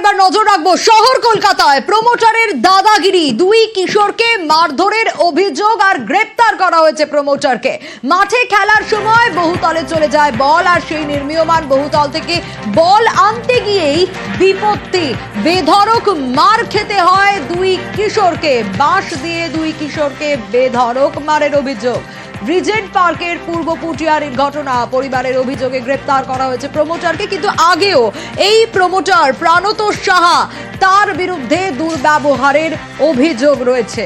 এবার নজর রাখব শহর কলকাতায়। প্রমোটারের দাদাগিরি, দুই কিশোরকে মারধরের অভিযোগ আর গ্রেপ্তার করা হয়েছে প্রমোটারকে। মাঠে খেলার সময় বহুতলে চলে যায় বল আর সেই নির্মীয়মান বহুতল থেকে বল আনতে গিয়েই বিপত্তি। বেধড়ক মার খেতে হয় দুই কিশোরকে। বাঁশ দিয়ে দুই কিশোরকে বেধড়ক মারের অভিযোগ। রিজেন্ট পার্কের পূর্ব পুটিয়ারির ঘটনা, পরিবারের অভিযোগে গ্রেপ্তার করা হয়েছে প্রমোটারকে, কিন্তু আগেও এই প্রমোটার প্রাণতোষ সাহা তার বিরুদ্ধে দুর্ব্যবহারের অভিযোগ রয়েছে।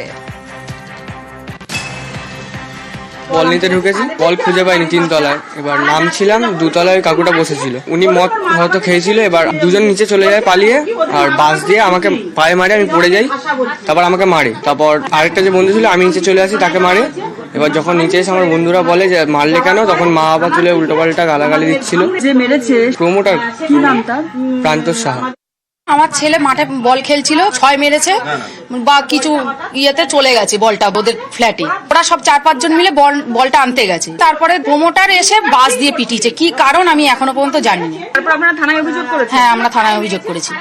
বল নিতে ঢুকেছি, বল খুঁজে পাইনি তিন তলায় এবার নামছিলাম, দুতলায় কাকুটা বসেছিল। উনি মদ হয়তো খেয়েছিল, এবার দুজন নিচে চলে যায় পালিয়ে, আর বাস দিয়ে আমাকে পায়ে মারে, আমি পড়ে যাই, তারপর আমাকে মারে। তারপর আরেকটা যে বন্ধু ছিল, আমি নিচে চলে আসি, তাকে মারে। এবার যখন নিচে এসে আমার বন্ধুরা বলে যে মারলে কেন তখন মা বাবা তুলে উল্টো পাল্টা গালাগালি দিচ্ছিল। যে মেরেছে প্রমোটার কি নাম তার? প্রান্তর সাহা। আমার ছেলে মাঠে বল খেলছিল ছয় মেরেছে বা কিছু ইয়েতে চলে গেছে বলটা ওদের ফ্ল্যাটে ওরা সব চার পাঁচজন মিলে বল বলটা আনতে গেছে। তারপরে প্রমোটার এসে বাস দিয়ে পিটিয়েছে কি কারণ আমি এখনও পর্যন্ত জানি না তারপর আপনারা থানায় অভিযোগ করেছেন? হ্যাঁ আমরা থানায় অভিযোগ করেছি।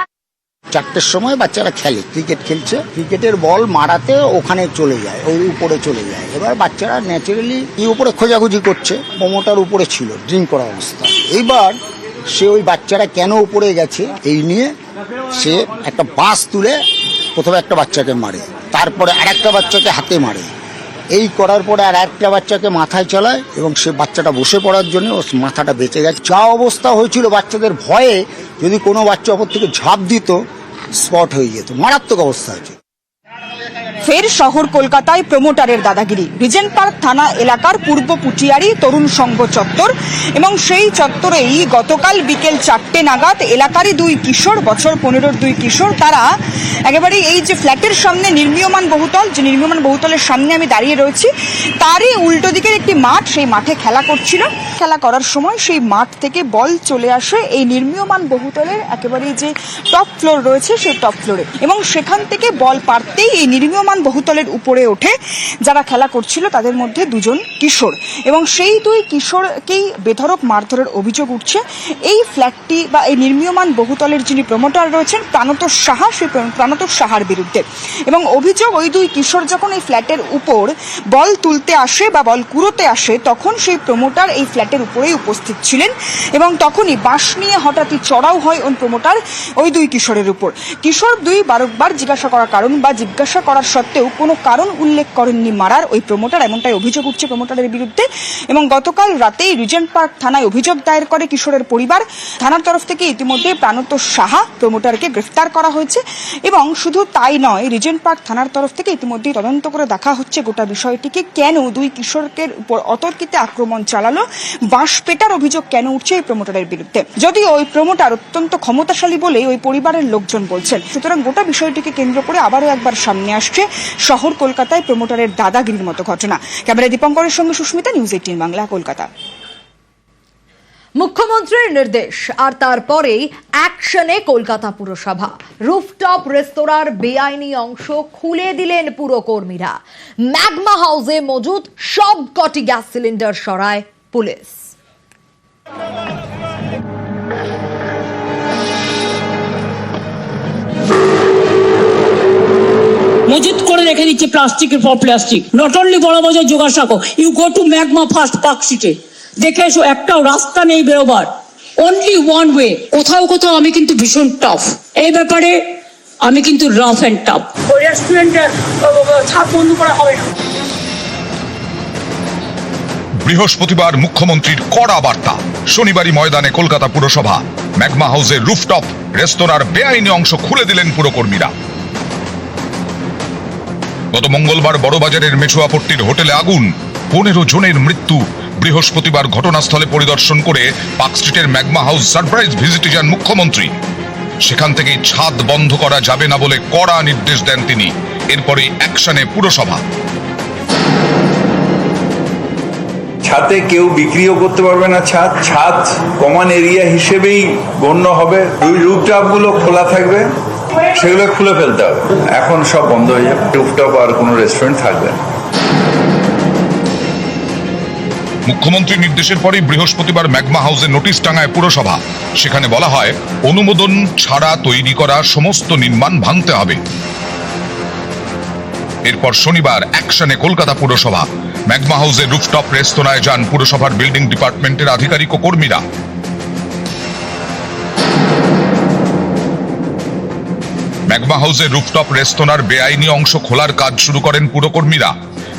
চারটের সময় বাচ্চারা খেলে ক্রিকেট খেলছে। ক্রিকেটের বল মারাতে ওখানে চলে যায়, ওই উপরে চলে যায়। এবার বাচ্চারা ন্যাচারালি এই উপরে খোঁজাখুঁজি করছে, মোমোটার উপরে ছিল ড্রিঙ্ক করা অবস্থা। এইবার সে ওই বাচ্চারা কেন উপরে গেছে, এই নিয়ে সে একটা বাস তুলে প্রথমে একটা বাচ্চাকে মারে, তারপরে আরেকটা বাচ্চাকে হাতে মারে। এই করার পরে আর একটা বাচ্চাকে মাথায় চালায় এবং সে বাচ্চাটা বসে পড়ার জন্য ওর মাথাটা বেঁচে গেছে। যা অবস্থা হয়েছিল বাচ্চাদের ভয়ে যদি কোনো বাচ্চা ওপর থেকে ঝাঁপ দিত স্পট হয়ে যেত। মারাত্মক অবস্থা হয়েছে। ফের শহর কলকাতায় প্রমোটারের দাদাগিরি। রিজেন্ট পার্ক থানা এলাকার পূর্ব পুটিয়ারি তরুণ সংঘ চত্বর এবং সেই চত্বরেই গতকাল বিকেল চারটে নাগাদ এলাকারই দুই কিশোর, বছর পনেরোর দুই কিশোর, তারা একেবারে এই যে ফ্ল্যাটের সামনে নির্মীয়মান বহুতল, যে নির্মীয়মান বহুতলের সামনে আমি দাঁড়িয়ে রয়েছি, তারই উল্টো দিকের একটি মাঠ সেই মাঠে খেলা করছিল। খেলা করার সময় সেই মাঠ থেকে বল চলে আসে এই নির্মীয়মান বহুতলের একেবারে যে টপ ফ্লোর রয়েছে সেই টপ ফ্লোরে এবং সেখান থেকে বল পারতেই এই নির্মীয়মান বহুতলের উপরে ওঠে, যারা খেলা করছিল তাদের মধ্যে দুজন কিশোর। এবং সেই দুই কিশোরকেই বেধরক মারধরের অভিযোগ উঠছে। এই ফ্ল্যাটটি বা এই নির্মীয়মান বহুতলের যিনি প্রমোটার রয়েছেন, প্রাণতোষ সাহা, সেই প্রাণ- প্রাণতোষ সাহার বিরুদ্ধে। এবং অভিযোগ, ওই দুই কিশোর যখন এই ফ্ল্যাটের উপর বল তুলতে আসে বা বল কুড়োতে আসে, তখন সেই প্রমোটার এই ফ্ল্যাটের উপরেই উপস্থিত ছিলেন। এবং তখনই বাঁশ নিয়ে হঠাৎই চড়াও হয় ওই প্রমোটার, ওই দুই কিশোরের উপর। কিশোর দুই বারবার জিজ্ঞাসা করার কারণ বা জিজ্ঞাসা করার সত্ত্বেও কোনো কারণ উল্লেখ করেননি মারার। ওই প্রমোটার এমনটাই অভিযোগ উঠছে প্রমোটারের বিরুদ্ধে। এবং গতকাল রাতেই রিজেন্ট পার্ক থানায় অভিযোগ দায়ের করে কিশোরের পরিবার। থানার তরফ থেকে ইতিমধ্যে প্রাণতোষ সাহা প্রমোটারকে গ্রেফতার করা হয়েছে। এবং শুধু তাই নয় রিজেন্ট পার্ক থানার তরফ থেকে ইতিমধ্যেই তদন্ত করে দেখা হচ্ছে গোটা বিষয়টিকে। কেন দুই কিশোরকে উপর অতর্কিতে আক্রমণ চালালো? বাঁশ পেটার অভিযোগ কেন উঠছে এই প্রমোটারের বিরুদ্ধে? যদিও ওই প্রমোটার অত্যন্ত ক্ষমতাশালী বলে ওই পরিবারের লোকজন বলছেন। সুতরাং গোটা বিষয়টিকে কেন্দ্র করে আবারও একবার সামনে আসছে। শহর কলকাতায় প্রমোটারের দাদাগিরির মতো ঘটনা। ক্যামেরা দীপঙ্করের সঙ্গে সুস্মিতা, নিউজ এইটিন বাংলা, কলকাতা। মুখ্যমন্ত্রীর নির্দেশ, আর তারপরেই অ্যাকশনে কলকাতা পুরসভা। রুফটপ রেস্তোরাঁর বেআইনি অংশ খুলে দিলেন পুরকর্মীরা। ম্যাগমা হাউসে মজুদ সব কটি গ্যাস সিলিন্ডার সরায় পুলিশ। মজুত করে রেখে দিচ্ছে প্লাস্টিকের পর প্লাস্টিক নট অনলি বড় বাজার যোগাসাঁকো you go to magma first park সিটে দেখে এসো একটাও রাস্তা নেই বেরোবার। অনলি ওয়ান ওয়ে কোথাও কোথাও আমি কিন্তু ভীষণ টাফ এই ব্যাপারে আমি কিন্তু রাফ অ্যান্ড টাফ ওই রেস্টুরেন্টের ছাদ বন্ধ করা হবে না। বৃহস্পতিবার মুখ্যমন্ত্রীর কড়া বার্তা। শনিবারই ময়দানে কলকাতা পুরসভা। ম্যাগমা হাউসের রুফটপ রেস্তোরাঁর বেআইনি অংশ খুলে দিলেন পুরকর্মীরা। গত মঙ্গলবার বড়বাজারের মেছুয়াপট্টির হোটেলে আগুন। পনেরো জনের মৃত্যু। বৃহস্পতিবার ঘটনাস্থলে পরিদর্শন করে পার্ক স্ট্রিটের ম্যাগমা হাউস সারপ্রাইজ ভিজিটে যান মুখ্যমন্ত্রী। সেখান থেকেই ছাদ বন্ধ করা যাবে না বলে কড়া নির্দেশ দেন তিনি। এরপরে অ্যাকশনে পুরসভা। ছাদে কেউ বিক্রিও করতে পারবে না ছাদ। ছাদ কমন এরিয়া হিসেবেই গণ্য হবে। রুফটপ খোলা থাকবে। সেগুলো খুলে ফেলতে হবে। এখন সব বন্ধ হয়ে যাবে। রুফটপ আর কোনো রেস্টুরেন্ট থাকবে না। মুখ্যমন্ত্রীর নির্দেশের পরেই বৃহস্পতিবার ম্যাগমা হাউসে নোটিশ টাঙায় পুরসভা। সেখানে বলা হয়, অনুমোদন ছাড়া তৈরি করা সমস্ত নির্মাণ ভাঙতে হবে। এরপর শনিবার অ্যাকশনে কলকাতা পুরসভা। ম্যাগমা হাউসের রুফটপ রেস্তোরাঁয় যান পুরসভার বিল্ডিং ডিপার্টমেন্টের আধিকারিক ও কর্মীরা। ম্যাগমা হাউসের রুফটপ রেস্তোরাঁর বেআইনি অংশ খোলার কাজ শুরু করেন পুরকর্মীরা।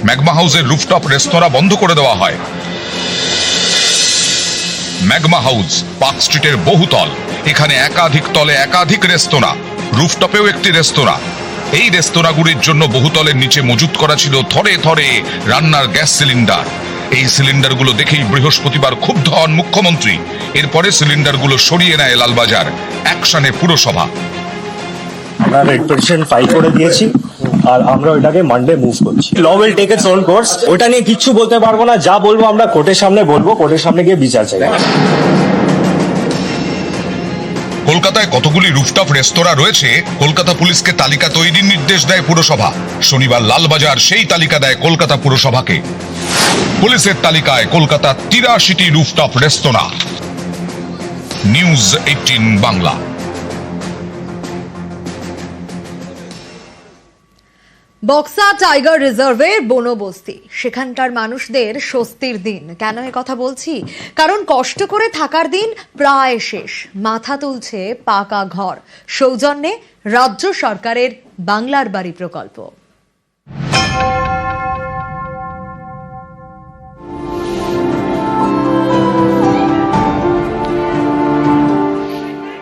ম্যাগমা হাউসের রুফটপ রেস্তোরাঁ বন্ধ করে দেওয়া হয়। ম্যাগমা হাউস, পার্ক স্ট্রিটের বহুতল। এখানে একাধিক তলে একাধিক রেস্তোরাঁ, রুফটপেও একটি রেস্তোরাঁ। এই রেস্তোরাঁগুলির জন্য বহুতলের নিচে মজুত করা ছিল থরে থরে রান্নার গ্যাস সিলিন্ডার। এই সিলিন্ডারগুলো দেখেই বৃহস্পতিবার ক্ষুব্ধ হন মুখ্যমন্ত্রী। এরপরে সিলিন্ডারগুলো সরিয়ে নেয় লালবাজার অ্যাকশনে পুরসভা। আমরা রেড পিটিশন ফাইল করে দিয়েছি আর আমরা ওইটাকে মানডে মুভ করছি। Law will take its own course ওটা নিয়ে কিচ্ছু বলতে পারব না। যা বলব আমরা কোর্টের সামনে বলব। কোর্টের সামনে গিয়ে বিচার চাই। কলকাতায় কতগুলি রুফটপ রেস্তোরাঁ রয়েছে, কলকাতা পুলিশকে তালিকা তৈরির নির্দেশ দেয় পুরসভা। শনিবার লালবাজার সেই তালিকা দেয় কলকাতা পুরসভাকে। পুলিশের তালিকায় Kolkata তিরাশিটি rooftop restaurant news eighteen Bangla. Buxa tiger রিজার্ভের বনবস্তি। সেখানকার মানুষদের স্বস্তির দিন। কেন এ কথা বলছি? কারণ কষ্ট করে থাকার দিন প্রায় শেষ। মাথা তুলছে পাকা ঘর। সৌজন্যে রাজ্য সরকারের বাংলার বাড়ি প্রকল্প।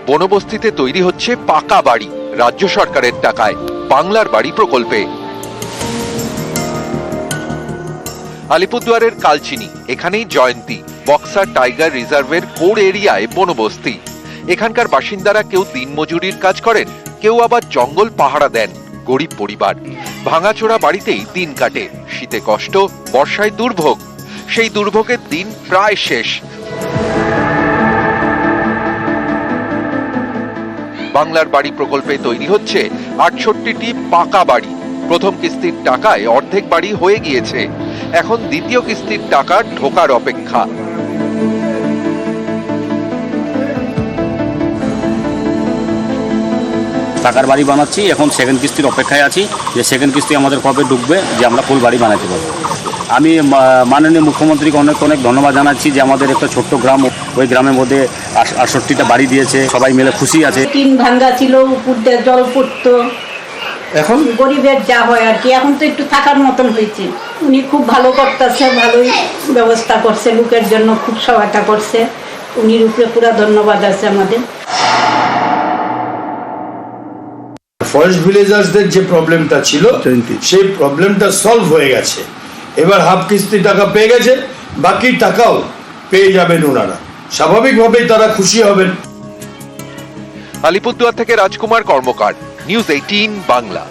বনবস্তিতে তৈরি হচ্ছে পাকা বাড়ি। রাজ্য সরকারের টাকায় বাংলার বাড়ি প্রকল্পে। আলিপুরদুয়ারের কালচিনি, এখানেই জয়ন্তী বক্সা টাইগার রিজার্ভের কোর এরিয়ায় বনবস্তি। এখানকার বাসিন্দারা কেউ দিনমজুরির কাজ করেন, কেউ আবার জঙ্গল পাহারা দেন, গরিব পরিবার। ভাঙাচোরা বাড়িতেই দিন কাটে, শীতে কষ্ট, বর্ষায় দুর্ভোগ। সেই দুর্ভোগের দিন প্রায় শেষ। বাংলার বাড়ি প্রকল্পে তৈরি হচ্ছে আটষট্টিটি পাকা বাড়ি। প্রথম কিস্তির টাকায় অর্ধেক বাড়ি হয়ে গিয়েছে। এখন দ্বিতীয় কিস্তির টাকা ঢোকার অপেক্ষা। টাকার বাড়ি বানাচ্ছি এখন সেকেন্ড কিস্তির অপেক্ষায় আছি যে সেকেন্ড কিস্তি আমাদের কবে ঢুকবে যে আমরা ফুল বাড়ি বানাতে পারব। আমি মাননীয় মুখ্যমন্ত্রীকে অনেক অনেক ধন্যবাদ জানাচ্ছি যে আমাদের একটা ছোট্ট গ্রাম ওই গ্রামের মধ্যে আট- আটষট্টিটা বাড়ি দিয়েছে সবাই মিলে খুশি আছে। টিন ভাঙ্গা ছিল উপর দিয়ে জল পড়তো এখন? গরিবের যা হয় আর কি এখন তো একটু থাকার মতন হয়েছে। উনি খুব ভালো করতেছে ভালোই ব্যবস্থা করছে লোকের জন্য খুব সহায়তা করছে। উনির উপরে পুরো ধন্যবাদ আছে আমাদের। ফরেস্ট ভিলেজার্সদের যে প্রবলেমটা ছিল সেই প্রবলেমটা সলভ হয়ে গেছে। এবার হাফ কিস্তি টাকা পেয়ে গেছে বাকি টাকাও পেয়ে যাবেন ওনারা। স্বাভাবিকভাবেই তারা খুশি হবেন। আলিপুরদুয়ার থেকে রাজকুমার কর্মকার। News eighteen Bangla